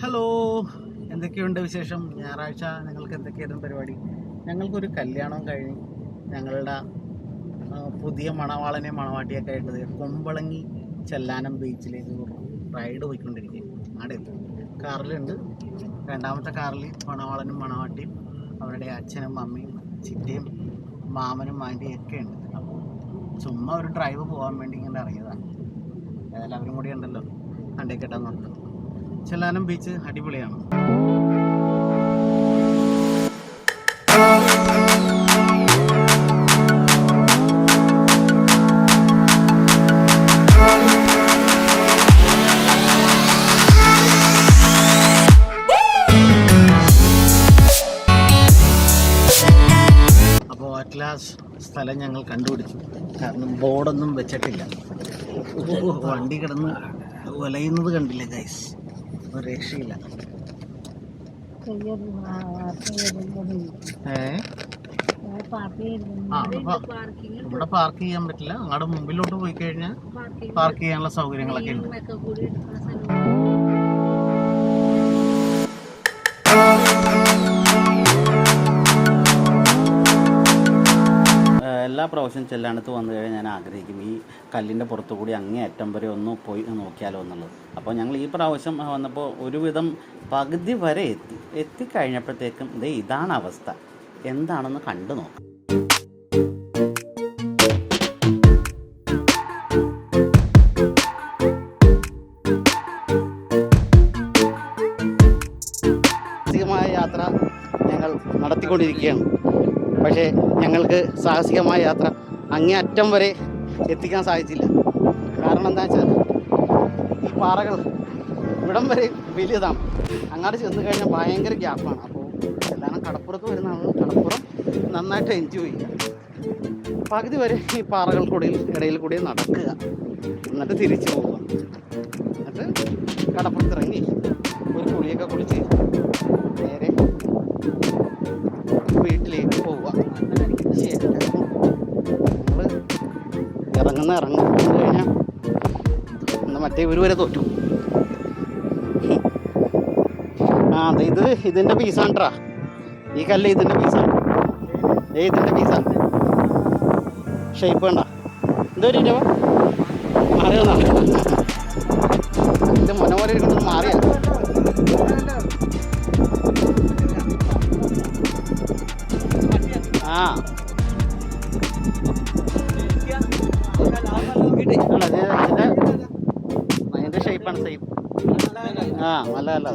Hello എന്തൊക്കെയുണ്ട് വിശേഷം? ഞായറാഴ്ച ഞങ്ങൾക്ക് എന്തൊക്കെയായിരുന്നു പരിപാടി? ഞങ്ങൾക്കൊരു കല്യാണം കഴിഞ്ഞ് ഞങ്ങളുടെ പുതിയ മണവാളനെ മണവാട്ടിയൊക്കെ ആയിട്ട് കുമ്പളങ്ങി ചെല്ലാനം ബീച്ചിലേക്ക് റൈഡ് പോയിക്കൊണ്ടിരിക്കുക അവിടെ എത്തും. കാറിലുണ്ട്. രണ്ടാമത്തെ കാറിൽ മണവാളനും മണവാട്ടിയും അവരുടെ അച്ഛനും അമ്മയും ചിറ്റയും മാമനും മാന്റെയും ഒക്കെ ഉണ്ട്. അപ്പോൾ ചുമ്മാ ഒരു ഡ്രൈവ് പോകാൻ വേണ്ടി ഇങ്ങനെ ഇറങ്ങിയതാണ് ഏതായാലും അവരും കൂടി ഉണ്ടല്ലോ. നോക്കും ചെല്ലാനം ബീച്ച് അടിപൊളിയാണ്. അറ്റ്ലാസ് സ്ഥലം ഞങ്ങൾ കണ്ടുപിടിച്ചു. കാരണം ബോർഡൊന്നും വെച്ചിട്ടില്ല. വണ്ടി കിടന്ന് വലയുന്നത് കണ്ടില്ലേ ഗൈസ് ഒരു രക്ഷയില്ല. ഇവിടെ പാർക്ക് ചെയ്യാൻ പറ്റില്ല. അങ്ങോട്ട് മുമ്പിലോട്ട് പോയി കഴിഞ്ഞാൽ പാർക്ക് ചെയ്യാനുള്ള സൗകര്യങ്ങളൊക്കെ ഉണ്ട്. പ്രാവശ്യം ചെല്ലാനത്ത് വന്നു കഴിഞ്ഞാൽ ഞാൻ ആഗ്രഹിക്കും. ഈ കല്ലിന്റെ പുറത്തു കൂടി അങ്ങേ അറ്റം വരെ ഒന്ന് പോയി നോക്കിയാലോ എന്നുള്ളത്. അപ്പോൾ ഞങ്ങൾ ഈ പ്രാവശ്യം വന്നപ്പോൾ ഒരുവിധം പകുതി വരെ എത്തി. എത്തിക്കഴിഞ്ഞപ്പോഴത്തേക്കും ദേ ഇതാണ് അവസ്ഥ. എന്താണെന്ന് കണ്ടു നോക്കാം. യാത്ര ഞങ്ങൾ നടത്തിക്കൊണ്ടിരിക്കുകയാണ്. പക്ഷേ ഞങ്ങൾക്ക് സാഹസികമായ യാത്ര അങ്ങേ അറ്റം വരെ എത്തിക്കാൻ സാധിച്ചില്ല. കാരണം എന്താ വെച്ചാൽ ഈ പാറകൾ ഇവിടം വരെ വലിയതാണ്. അങ്ങോട്ട് ചെന്ന് കഴിഞ്ഞാൽ ഭയങ്കര ഗ്യാപ്പാണ് അപ്പോൾ എല്ലാവരും കടപ്പുറത്ത് വരുന്ന ആളുകൾ കടപ്പുറം നന്നായിട്ട് എൻജോയ് ചെയ്യുക. പകുതി വരെ ഈ പാറകൾക്കൂടെ ഇടയിൽ കൂടി നടക്കുക. എന്നിട്ട് തിരിച്ചു പോവുക. എന്നിട്ട് കടപ്പുറത്തിറങ്ങി ഒരു കുളിയൊക്കെ കുളിച്ച് നേരെ വീട്ടിലേക്ക് ഇറങ്ങുന്ന ഇറങ്ങുന്ന കഴിഞ്ഞാൽ ഇന്ന് മറ്റേ ഇവർ വരെ തോറ്റു. ആ അത് ഇത് ഇതിന്റെ പീസാണ്ട്രാ. ഈ കല്ല് ഇതിന്റെ പീസാണ്. ഏ ഇതിന്റെ പീസാണ് ഷേപ്പ് വേണ്ട എന്തോ ഒരു മാറി വന്നാ ഇത് മനോഹരം ഇരിക്കുന്നത് മാറിയ? ആ. ഇതിന്റെ അതിന്റെ ഷേപ്പാണ് സെയിം ആ നല്ല അല്ല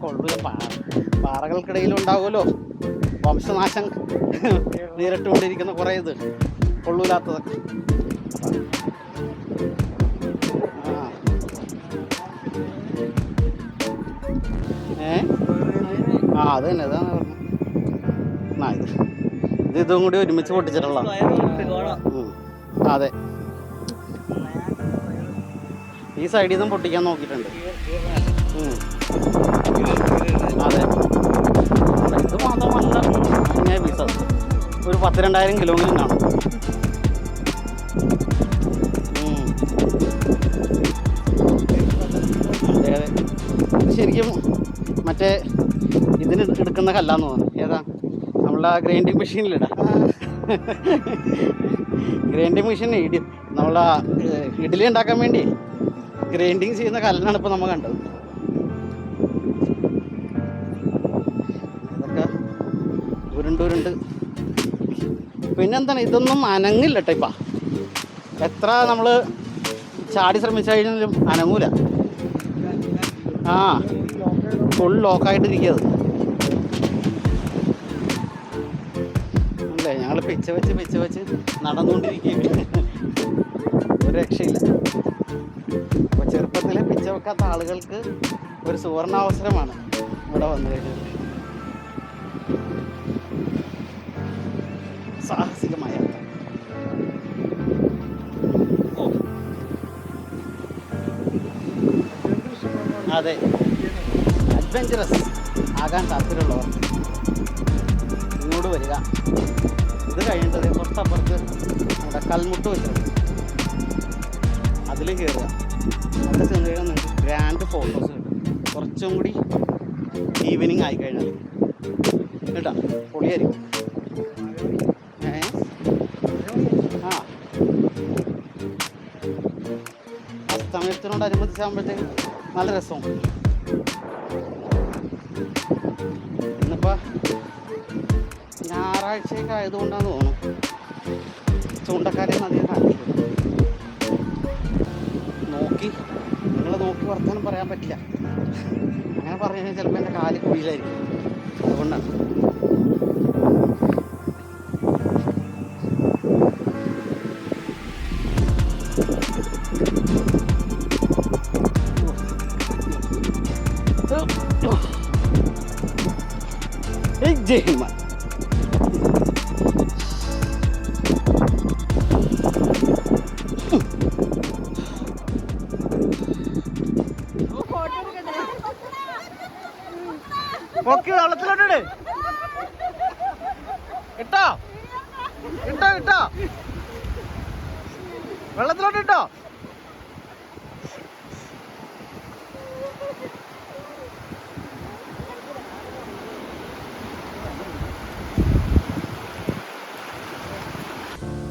കൊള്ളൂല പാ- പാറകൾക്കിടയിൽ ഉണ്ടാവുമല്ലോ. വംശനാശം നേരിട്ടുകൊണ്ടിരിക്കുന്ന കുറേ ഇത്. കൊള്ളൂലാത്തതൊക്കെ. ആ. അത് തന്നെ അതാണ് ഇത് ഇത് ഇതും കൂടി ഒരുമിച്ച് പൊട്ടിച്ചിട്ടുള്ള അതെ. ഈ സൈഡിൽ നിന്നും പൊട്ടിക്കാൻ നോക്കിയിട്ടുണ്ട്. അതെ. ഇത് മാത്രമല്ല ഇങ്ങനെ പീസ് ഒരു പത്ത് രണ്ടായിരം കിലോമീറ്റർ കാണും. ശരിക്കും മറ്റേ ഇതിന് എടുക്കുന്ന കല്ലാന്ന് തോന്നുന്നു. ഏതാ? നമ്മളെ ഗ്രൈൻഡിങ് മെഷീനിലിടാം ഗ്രൈൻഡിങ് മെഷീൻ ഇടി നമ്മളെ ഇഡ്ഡലി ഉണ്ടാക്കാൻ വേണ്ടി ഗ്രൈൻഡിങ് ചെയ്യുന്ന കല്ലാണ് ഇപ്പോൾ നമ്മൾ കണ്ടത്. ഇതൊക്കെ ഉരുണ്ട് ഉരുണ്ട്. പിന്നെന്താണ് ഇതൊന്നും അനങ്ങില്ല കേട്ടോ എത്ര നമ്മൾ ചാടി ശ്രമിച്ചു കഴിഞ്ഞാലും അനങ്ങൂല. ആ ഫുൾ ലോക്കായിട്ടിരിക്കുക അത് ഞങ്ങൾ പിച്ച വെച്ച് പിച്ച വെച്ച് നടന്നുകൊണ്ടിരിക്കുകയാണ്. ഒരു രക്ഷയില്ല. അപ്പോൾ ചെറുപ്പത്തിലെ പിച്ച വെക്കാത്ത ആളുകൾക്ക് ഒരു സുവർണാവസരമാണ് ഇവിടെ വന്നു കഴിഞ്ഞത്. സാഹസികമായ അതെ. അഡ്വഞ്ചറസ്. ആകാൻ താല്പര്യമുള്ളവർ ഇങ്ങോട്ട് വരിക. ഇത് കുറച്ച് കുറച്ചപ്പുറത്ത് നമ്മുടെ കൽമുട്ട് വെച്ചിട്ടുണ്ട് അതിൽ കയറുക അവിടെ ചെന്ന് കഴിഞ്ഞാൽ നിങ്ങൾക്ക് ഗ്രാൻഡ് ഫോട്ടോസ് കിട്ടും. കുറച്ചും കൂടി ഈവനിങ് ആയി കഴിഞ്ഞാൽ കേട്ടാ? പൊളിയായിരിക്കും. ഏ? ആ. അസ്തമയത്തിനോടനുബന്ധിച്ചാകുമ്പോഴത്തേക്ക് നല്ല രസവും. ഞായറാഴ്ചയൊക്കെ ആയതുകൊണ്ടാന്ന് തോന്നുന്നു. ചൂണ്ടക്കാരെ അധികം കാണിക്കുന്നത് നോക്കി. നിങ്ങൾ നോക്കി വർത്തമാനം പറയാൻ പറ്റില്ല. അങ്ങനെ പറഞ്ഞു ചിലപ്പോൾ എന്റെ കാൽ കുഴിയിലായിരിക്കും. അതുകൊണ്ടാണ്. ജയ്മ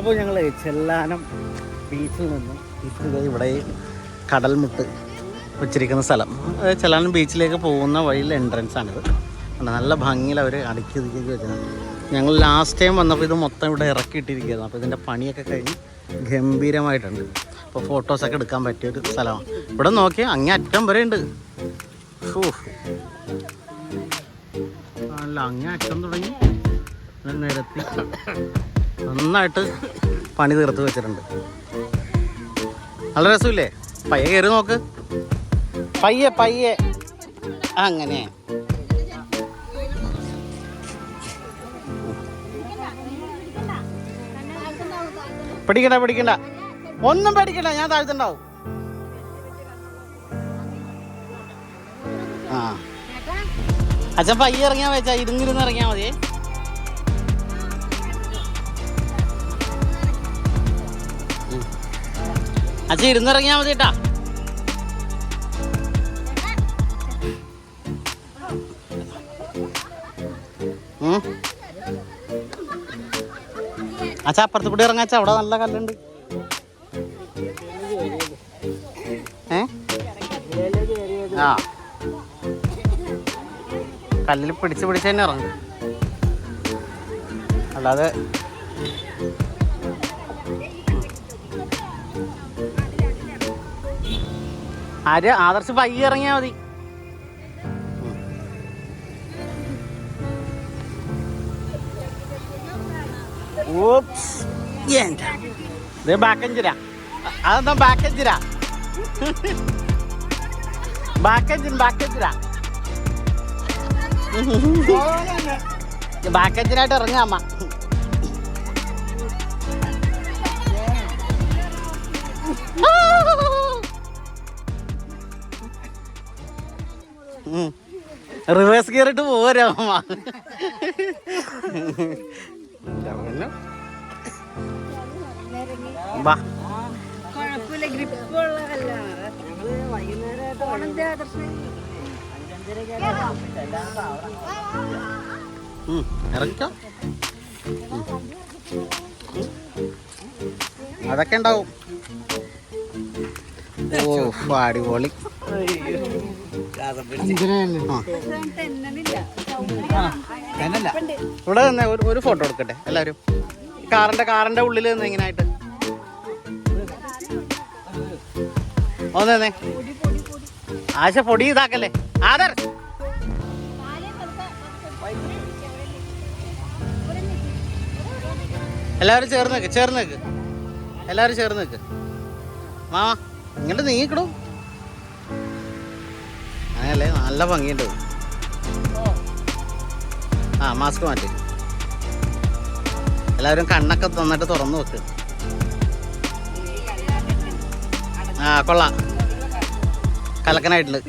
അപ്പോൾ ഞങ്ങൾ ചെല്ലാനം ബീച്ചിൽ നിന്നും ഇത് ഇവിടെ കടൽമുട്ട് വെച്ചിരിക്കുന്ന സ്ഥലം. ചെല്ലാനം ബീച്ചിലേക്ക് പോകുന്ന വഴിയിലെ എൻട്രൻസ് ആണിത്. നല്ല ഭംഗിയിൽ അവർ അടുക്കി ഒതുക്കി വെച്ചിട്ടുണ്ട് ഞങ്ങൾ ലാസ്റ്റ് ടൈം വന്നപ്പോൾ ഇത് മൊത്തം ഇവിടെ ഇറക്കിയിട്ടിരിക്കുകയായിരുന്നു. അപ്പോൾ ഇതിന്റെ പണിയൊക്കെ കഴിഞ്ഞ് ഗംഭീരമായിട്ടുണ്ട്. അപ്പോൾ ഫോട്ടോസൊക്കെ എടുക്കാൻ പറ്റിയ ഒരു സ്ഥലമാണ്. ഇവിടെ നോക്കി അങ്ങേ അറ്റം വരെ ഉണ്ട്. അല്ല അങ്ങേ അറ്റം തുടങ്ങി. നിരത്തി. നന്നായിട്ട് പണി തീർത്ത് വെച്ചിട്ടുണ്ട്. നല്ല രസമില്ലേ? പയ്യെ കയറി നോക്ക്. പയ്യെ പയ്യെ. അങ്ങനെ. പഠിക്കണ്ട പഠിക്കണ്ട ഒന്നും പഠിക്കണ്ട ഞാൻ താഴ്ത്തണ്ടാവും. ആ. അച്ഛൻ പയ്യെ ഇറങ്ങിയാ വെച്ചാ ഇരുന്നിരുന്ന് ഇറങ്ങിയാ മതിയേ. അച്ഛൻ ഇരുന്നിറങ്ങിയാ മതി കേട്ടാ അച്ഛാ അപ്പുറത്ത് കൂടി ഇറങ്ങാച്ച അവിടെ നല്ല കല്ലുണ്ട്. ഏ? ആ. കല്ലിൽ പിടിച്ച് പിടിച്ച് തന്നെ ഇറങ്ങും. അല്ലാതെ ആര്? ആദർശ് പയ്യെ ഇറങ്ങിയാ മതി. ഇത് അതെന്താ ബാക്ക് ബാക്കഞ്ചിൻ ബാക്ക് ബാക്കഞ്ചിനായിട്ട് ബാക്ക് റിവേഴ്സ് കയറിട്ട് പോരാ അമ്മ ബാ കുഴപ്പമില്ല ഗ്രിപ്പുള്ള കല്ലാണ് ഓണത്തെ ആദർശം. ഉം, ഇറങ്ങിക്കോ. ഉം. അതൊക്കെ ഉണ്ടാവും. ഓ അടിപൊളി. ഇവിടെ തന്നെ ഒരു ഫോട്ടോ എടുക്കട്ടെ എല്ലാവരും കാറിന്റെ കാറിന്റെ ഉള്ളിൽ നിന്ന് ഇങ്ങനായിട്ട്. ആയിട്ട് ഒന്നേ ആശ പൊടി ഇതാക്കല്ലേ? ആദർ. എല്ലാവരും ചേർന്ന് നിൽക്ക് ചേർന്ന് നിൽക്ക് എല്ലാവരും ചേർന്ന് നിൽക്ക് മാമ ഇങ്ങോട്ട് നീങ്ങിക്കിടും. അങ്ങനല്ലേ നല്ല ഭംഗിയുണ്ട്. ആ മാസ്ക് മാറ്റി. എല്ലാവരും കണ്ണൊക്കെ നന്നായിട്ട് തുറന്നു വെക്ക്. ആ കൊള്ളാം. കലക്കനായിട്ടുണ്ട്.